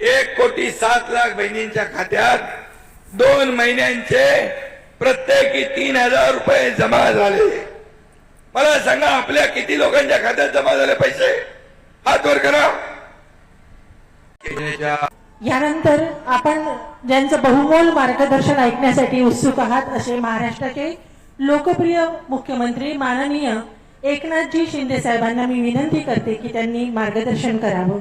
एक कोटी सात लाख बहिणींच्या खात्यात दोन महिन्यांचे प्रत्येकी तीन हजार रुपये जमा झाले. मला सांगा आपल्या किती लोकांच्या खात्यात जमा झाले पैसे? हात वर करा. यानंतर आपण ज्यांचं बहुमोल मार्गदर्शन ऐकण्यासाठी उत्सुक आहात असे महाराष्ट्राचे लोकप्रिय मुख्यमंत्री माननीय एकनाथजी शिंदे साहेबांना मी विनंती करते की त्यांनी मार्गदर्शन करावं.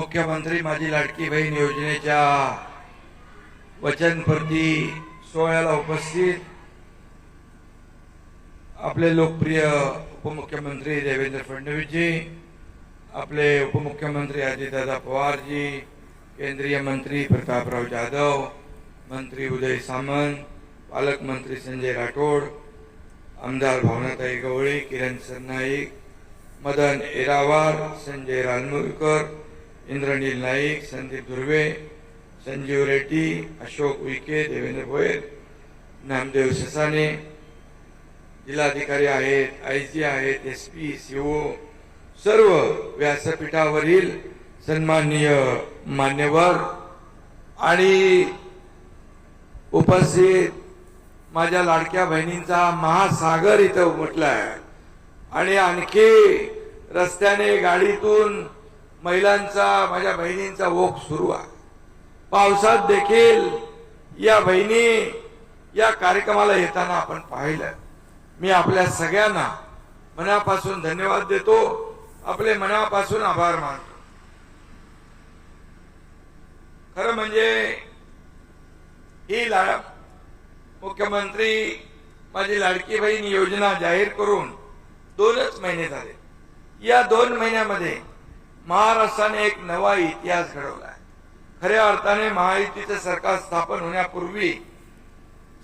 मुख्यमंत्री माझी लाडकी बहीण योजनेच्या वचनप्रती सोहळ्याला उपस्थित आपले लोकप्रिय उपमुख्यमंत्री देवेंद्र फडणवीसजी आपले उपमुख्यमंत्री अजितदादा पवारजी केंद्रीय मंत्री प्रतापराव जाधव मंत्री उदय सामंत पालकमंत्री संजय राठोड आमदार भावनाताई गवळी किरण सरनाईक मदन एरावार संजय रानमुरकर इंद्रनील नाईक संदीप धुर्वे संजीव रेड्डी अशोक उईके देवेंद्र भोयर नामदेव ससाने जिल्हाधिकारी आहेत आय जी आहेत एस पी सीओ सर्व व्यासपीठावरील सन्माननीय मान्यवर आणि उपस्थित माझ्या लाडक्या बहिणींचा महासागर इथं उमटला आहे आणि आणखी रस्त्याने गाडीतून महिलांचा माझ्या बहिणींचा ओघ सुरू आहे. पावसात देखील या बहिणी या कार्यक्रमाला येताना आपण पाहिलं. मी आपल्या सगळ्यांना मनापासून धन्यवाद देतो. आपले मनापासून आभार मानतो. खरं म्हणजे ही ला मुख्यमंत्री माझी लाडकी बहीण योजना जाहीर करून दोनच महिने झाले. या दोन महिन्यामध्ये महाराष्ट्राने एक नवा इतिहास घडवला आहे खऱ्या अर्थाने महायुतीचं सरकार स्थापन होण्यापूर्वी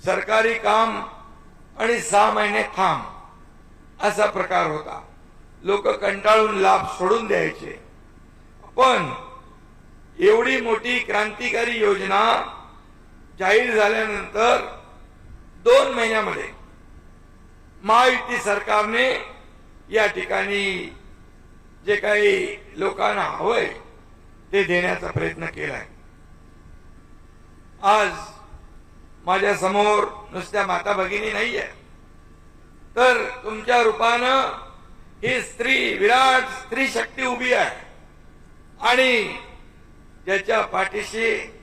सरकारी काम आणि सहा महिने थांब असा प्रकार होता. लोक कंटाळून लाभ सोडून द्यायचे. पण एवढी मोठी क्रांतिकारी योजना जाहीर झाल्यानंतर दोन महिन्यामध्ये महायुती सरकारने या ठिकाणी जे काही लोकांना हवंय ते देण्याचा प्रयत्न केलाय. आज माझ्यासमोर नुसत्या माता भगिनी नाहीये. तर तुमच्या रूपानं ही स्त्री विराट स्त्री शक्ती उभी आहे. आणि ज्याच्या पाठीशी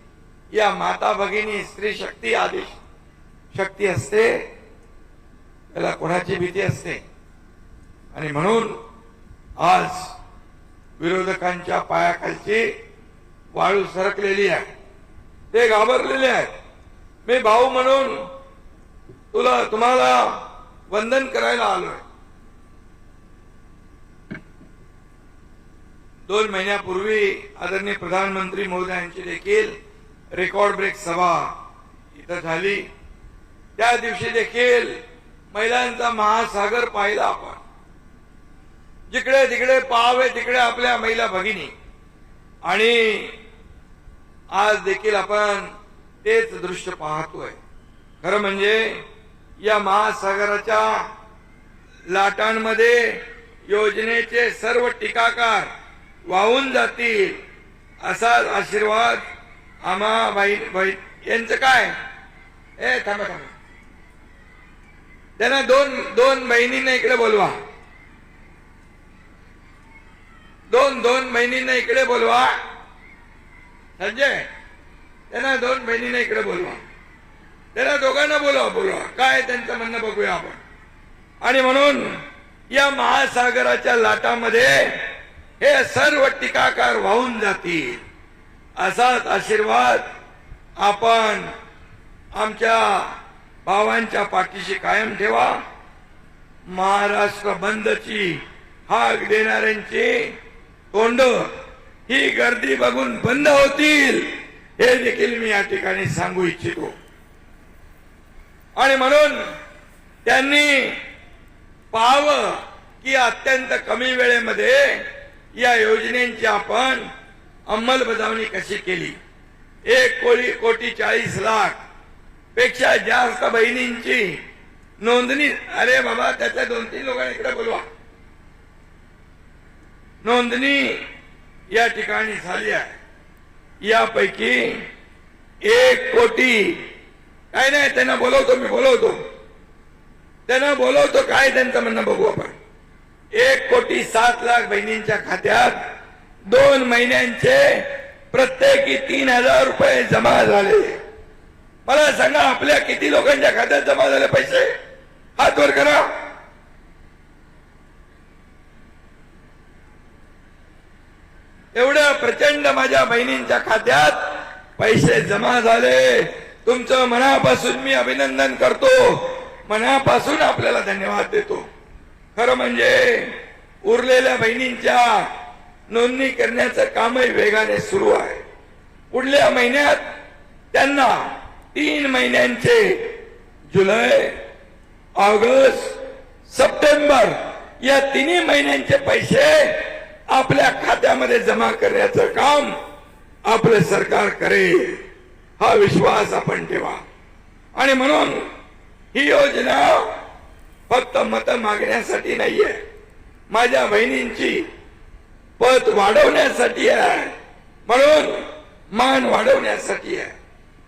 या माता भगिनी स्त्री शक्ती आदेश शक्ती असते त्याला कोणाची भीती असते? आणि म्हणून आज विरोधकांच्या पायाखालची वाळू सरकलेली आहे. ते घाबरलेले आहेत. मी भाऊ म्हणून तुला तुम्हाला वंदन करायला आलोय. दोन महिन्यापूर्वी आदरणीय प्रधानमंत्री मोदयांची देखील रेकॉर्ड ब्रेक सभा इथं झाली. त्या दिवशी देखील महिलांचा महासागर पाहिला आपण. जिकडे तिकडे पाहावे तिकडे आपल्या महिला भगिनी. आणि आज देखील आपण तेच दृश्य पाहतोय. खरं म्हणजे या महासागराच्या लाटांमध्ये योजनेचे सर्व टीकाकार वाहून जातील असाच आशीर्वाद आम्हा भाई भाई यांचं काय? ए थांबा थांबा. त्यांना दोन दोन बहिणींना इकडे बोलवा. दोन दोन बहिणींना इकडे बोलवा. संजय त्यांना दोन बहिणींना इकडे बोलवा. त्यांना दोघांना बोलवा बोलवा. काय त्यांचं म्हणणं बघूया आपण. आणि म्हणून या महासागराच्या लाटामध्ये हे सर्व टीकाकार वाहून जातील. असाच आशीर्वाद आपण आमच्या भावांच्या पाठीशी कायम ठेवा. महाराष्ट्र बंदची हाक देणाऱ्यांची कोंड ही गर्दी बघून बंद होतील. हे देखील मी या ठिकाणी सांगू इच्छितो. आणि म्हणून त्यांनी पाहावं की अत्यंत कमी वेळेमध्ये या योजनेची आपण अंमलबजावणी कशी केली? एक कोटी कोटी चाळीस लाखपेक्षा जास्त बहिणींची नोंदणी. अरे बाबा त्याच्या दोन तीन लोकांना इकडे बोलवा. नोंदणी या ठिकाणी झाली आहे. यापैकी एक कोटी काय नाही त्यांना बोलवतो मी बोलवतो. त्यांना बोलवतो काय त्यांचं म्हणणं बघू आपण. एक कोटी सात लाख बहिणींच्या खात्यात दोन महिन्यांचे प्रत्येकी तीन हजार रुपये जमा झाले. मला सांगा आपल्या किती लोकांच्या खात्यात जमा झाले पैसे? हात वर करा. एवढं प्रचंड माझ्या बहिणींच्या खात्यात पैसे जमा झाले. तुमचं मनापासून मी अभिनंदन करतो. मनापासून आपल्याला धन्यवाद देतो. खरं म्हणजे उरलेल्या बहिणींच्या नोंदणी करण्याचं कामही वेगाने सुरू आहे. पुढल्या महिन्यात त्यांना तीन महिन्यांचे जुलै ऑगस्ट सप्टेंबर या तिन्ही महिन्यांचे पैसे आपल्या खात्यामध्ये जमा करण्याचं काम आपलं सरकार करेल. हा विश्वास आपण ठेवा. आणि म्हणून ही योजना फक्त मत मागण्यासाठी नाहीये. माझ्या बहिणींची पत वाढवण्यासाठी आहे. म्हणून मान वाढवण्यासाठी आहे.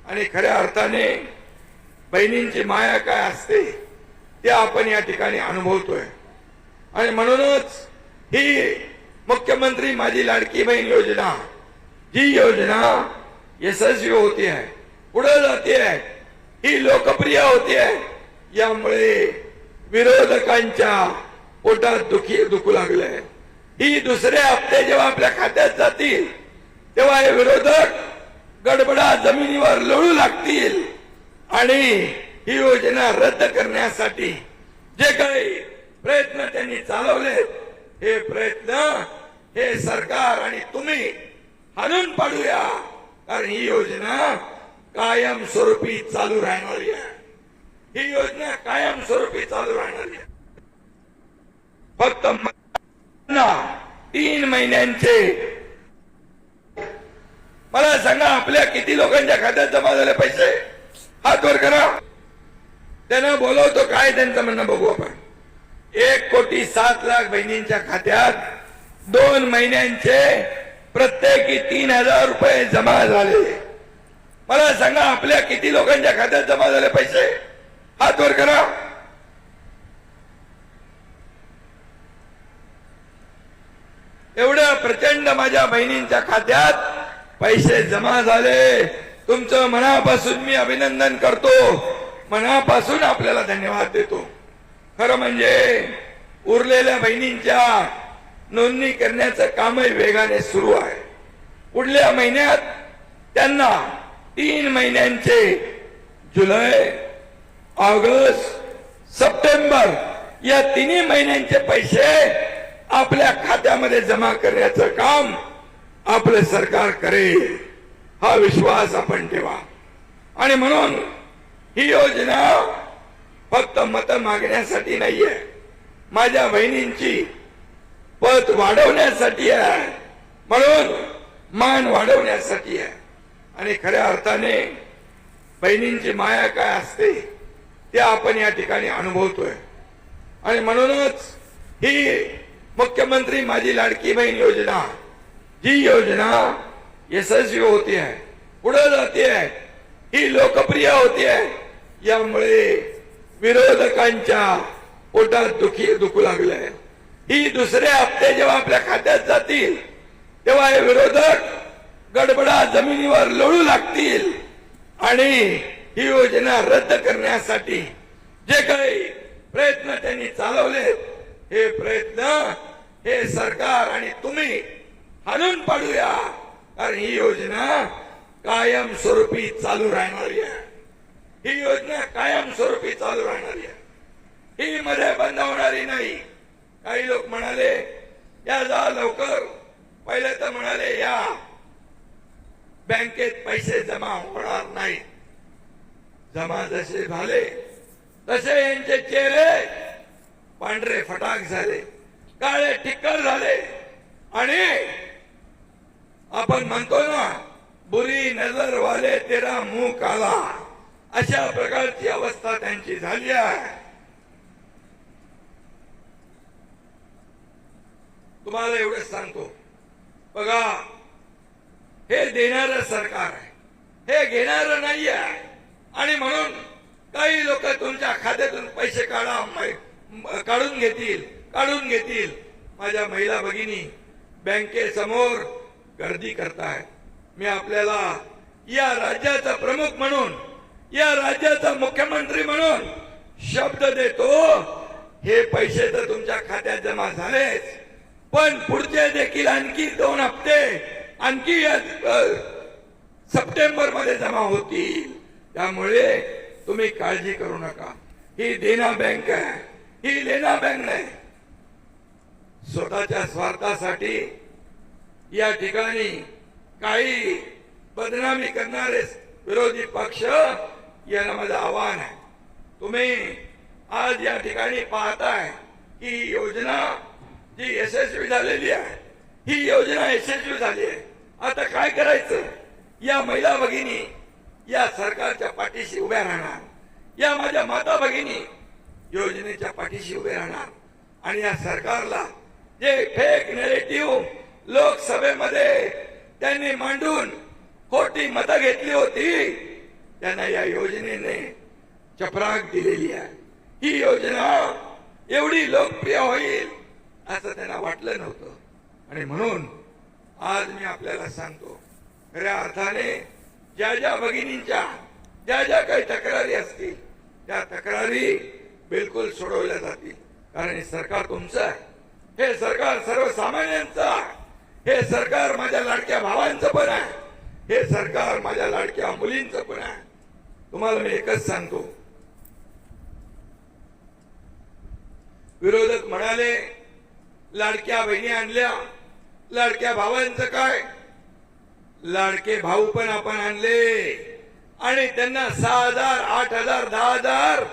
आणि खऱ्या अर्थाने बहिणींची माया काय असते ते आपण या ठिकाणी अनुभवतोय. आणि म्हणूनच ही मुख्यमंत्री माझी लाडकी बहीण योजना. ही योजना यशस्वी होती आहे पुढे जाते आहे ही लोकप्रिय होती आहे. यामुळे विरोधकांच्या पोटात दुखी दुखू लागले. ही दुसरे हप्ते जेव्हा आपल्या खात्यात जातील तेव्हा हे विरोधक गडबडा जमिनीवर लळू लागतील. आणि ही योजना रद्द करण्यासाठी जे काही प्रयत्न त्यांनी चालवले हे प्रयत्न हे सरकार आणि तुम्ही हाणून पाडूया. कारण ही योजना कायमस्वरूपी चालू राहणारी आहे. ही योजना कायमस्वरूपी चालू राहणारी आहे. फक्त तीन महिन्यांचे मला सांगा आपल्या किती लोकांच्या खात्यात जमा झाले पैसे? हात वर करा. त्यांना बोलवतो काय त्यांचं म्हणणं बघू आपण. एक कोटी सात लाख बहिणींच्या खात्यात दोन महिन्यांचे प्रत्येकी तीन हजार रुपये जमा झाले. मला सांगा आपल्या किती लोकांच्या खात्यात जमा झाले पैसे? हात वर करा. एवढ्या प्रचंड माझ्या बहिणींच्या खात्यात पैसे जमा झाले. तुमचं मनापासून मी अभिनंदन करतो. मनापासून आपल्याला धन्यवाद देतो. खरं म्हणजे उरलेल्या बहिणींच्या नोंदणी करण्याचं कामही वेगाने सुरू आहे. पुढल्या महिन्यात त्यांना तीन महिन्यांचे जुलै ऑगस्ट सप्टेंबर या तिन्ही महिन्यांचे पैसे आपल्या खात्यामध्ये जमा करण्याचं काम आपलं सरकार करेल. हा विश्वास आपण ठेवा. आणि म्हणून ही योजना फक्त मत मागण्यासाठी नाहीये. माझ्या बहिणींची पत वाढवण्यासाठी आहे. म्हणून मान वाढवण्यासाठी आहे. आणि खऱ्या अर्थाने बहिणींची माया काय असते ते आपण या ठिकाणी अनुभवतोय. आणि म्हणूनच ही मुख्यमंत्री माझी लाडकी बहीण योजना जी योजना यशस्वी होती आहे पुढे जाते आहे ही लोकप्रिय होती आहे. यामुळे विरोधकांच्या पोटात दुखी दुखू लागलंय. ही दुसरे हप्ते जेव्हा आपल्या खात्यात जातील तेव्हा हे विरोधक गडबडा जमिनीवर लोळू लागतील. आणि ही योजना रद्द करण्यासाठी जे काही प्रयत्न त्यांनी चालवले हे प्रयत्न हे सरकार आणि तुम्ही हाणून पाडूया. कारण ही योजना कायमस्वरूपी चालू राहणारी आहे. ही योजना कायमस्वरूपी चालू राहणारी आहे. ही मध्ये बंद होणारी नाही. काही लोक म्हणाले या जा लवकर. पहिले तर म्हणाले या. बँकेत पैसे जमा होणार नाही जमा जसे झाले तसे यांचे चेहरे पांढरे फटाक झाले काळे टिक्कर झाले. आणि आपण म्हणतो ना बुरी नजर वाले तेरा मुंह काला अशा प्रकारची अवस्था त्यांची झाली आहे. तुम्हाला एवढंच सांगतो. बघा हे देणार सरकार आहे. हे घेणार नाही आहे आणि म्हणून काही लोक तुमच्या खात्यातून पैसे काढा काढून घेतील काढून घेतील. माझ्या महिला भगिनी बँकेसमोर गर्दी करताय मी आपल्याला या राज्याचा प्रमुख म्हणून या राज्याचा मुख्यमंत्री म्हणून शब्द देतो. हे पैसे तर तुमच्या खात्यात जमा झालेच. पण पुढचे देखील आणखी दोन हप्ते आणखी सप्टेंबरमध्ये जमा होतील. त्यामुळे तुम्ही काळजी करू नका. ही देना बँक आहे. ही लेना बँक नाही. स्वतःच्या स्वार्थासाठी या ठिकाणी काही बदनामी करणारे विरोधी पक्ष याला माझं आव्हान आहे तुम्ही आज या ठिकाणी पाहताय की ही योजना जी यशस्वी झालेली आहे ही। योजना यशस्वी झाली आहे आता काय करायचं? या महिला भगिनी या सरकारच्या पाठीशी उभ्या राहणार। या माझ्या माता भगिनी योजनेच्या पाठीशी उभे राहणार। आणि या सरकारला जे फेक नेरेटिव्ह लोकसभेमध्ये त्यांनी मांडून खोटी मतं घेतली होती त्यांना या योजनेने चपराक दिलेली आहे. ही योजना एवढी लोकप्रिय होईल असं त्यांना वाटलं नव्हतं. आणि म्हणून आज मी आपल्याला सांगतो खऱ्या अर्थाने ज्या ज्या भगिनींच्या ज्या ज्या काही तक्रारी असतील त्या तक्रारी बिलकुल सोडवल्या जातील. कारण हे सरकार तुमचं आहे. हे सरकार सर्वसामान्यांचं आहे. हे सरकार माझ्या लाडक्या भावांचं पण आहे. हे सरकार माझ्या लाडक्या मुलींचं पण आहे. तुम्हाला मी एकच सांगतो. विरोधक म्हणाले लाडक्या बहिणी आणल्या लाडक्या भावांचं काय? लाडके भाऊ पण आपण आणले. आणि त्यांना सहा हजार आठ हजार दहा हजार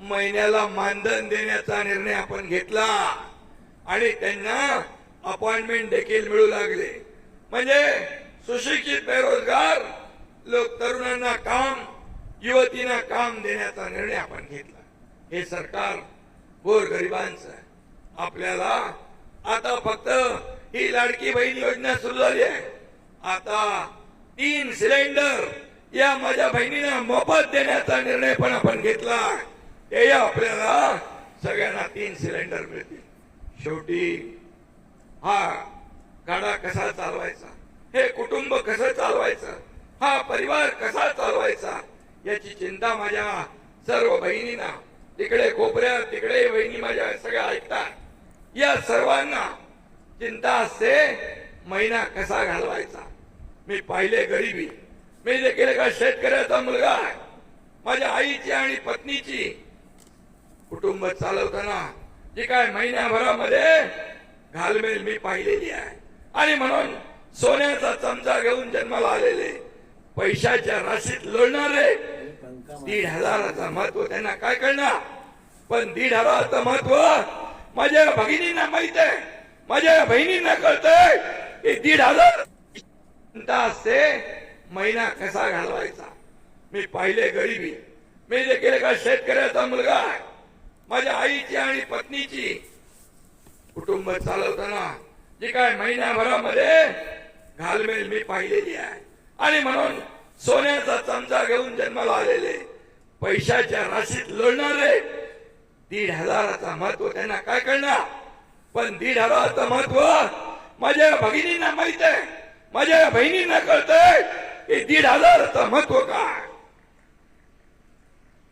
महिन्याला मानधन देण्याचा निर्णय आपण घेतला. आणि त्यांना अपॉइंटमेंट देखील मिळू लागले. म्हणजे सुशिक्षित बेरोजगार लोक तरुणांना काम युवतींना काम देण्याचा निर्णय आपण घेतला. हे सरकार गोर गरिबांचं आहे. आपल्याला आता फक्त ही लाडकी बहीण योजना सुरू झाली आहे. आता तीन सिलेंडर या माझ्या बहिणीला मोफत देण्याचा निर्णय पण आपण घेतला ते आपल्याला सगळ्यांना तीन सिलेंडर मिळतील. शेवटी हा गाडा कसा चालवायचा? हे कुटुंब कसं चालवायचं? हा परिवार कसा चालवायचा? याची चिंता माझ्या सर्व बहिणींना. तिकडे कोपऱ्यात तिकडे बहिणी माझ्या सगळ्या ऐकतात. या सर्वांना चिंता असते महिना कसा घालवायचा? मी पाहिले गरिबी. मी देखील एका शेतकऱ्याचा मुलगा आहे. माझ्या आईची आणि पत्नीची. कुटुंब चालवताना जी काय महिन्याभरामध्ये घालमेल मी पाहिलेली आहे. आणि म्हणून सोन्याचा चमचा घेऊन जन्माला आलेले. पैशाच्या राशीत लोळणारे दीड हजाराचं महत्त्व त्यांना काय कळणार? पण दीड हजाराचं महत्त्व माझ्या भगिनींना माहीत आहे. माझ्या बहिणींना कळतंय की दीड हजार असते महिना कसा घालवायचा? मी पाहिले गरिबी. मी देखील एका शेतकऱ्याचा मुलगा आहे. माझ्या आईची आणि पत्नीची. कुटुंब चालवताना जी काय महिन्याभरामध्ये घालमेल मी पाहिलेली आहे. आणि म्हणून सोन्याचा चमचा घेऊन जन्माला आलेले पैशाच्या राशीत लोळणारे दीड हजाराचा महत्त्व त्यांना काय कळणार? पण दीड हजाराचं महत्त्व माझ्या भगिनींना माहीत आहे. माझ्या बहिणींना कळतंय की दीड हजाराचं महत्त्व काय.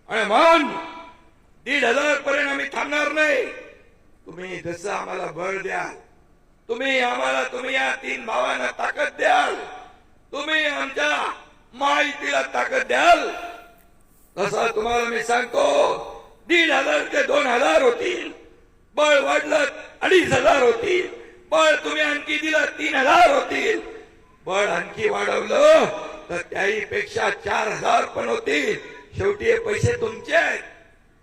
आणि म्हणून दीड हजार पर्यंत आम्ही थांबणार नाही. तुम्ही जसं आम्हाला बळ द्याल तुम्ही आम्हाला तुम्ही या तीन भावांना ताकद द्याल. तुम्ही आमच्या माहितीला ताकद द्याल. तसा तुम्हाला मी सांगतो दीड हजार ते दोन हजार होतील. बळ वाढलं अडीच हजार होतील. बळ तुम्ही आणखी दिलं तीन हजार होतील. बळ आणखी वाढवलं तर त्याही पेक्षा चार हजार पण होतील. शेवटी हे पैसे तुमचे आहेत.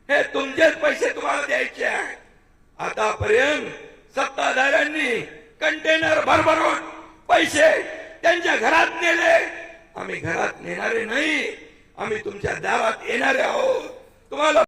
हे तुमचेच पैसे तुम्हाला द्यायचे आहेत. आतापर्यंत सत्ताधाऱ्यांनी कंटेनर भरभरून पैसे त्यांच्या घरात नेले. आम्ही घरात नेणारे नाही. आम्ही तुमच्या दारात येणारे आहोत. तुम्हाला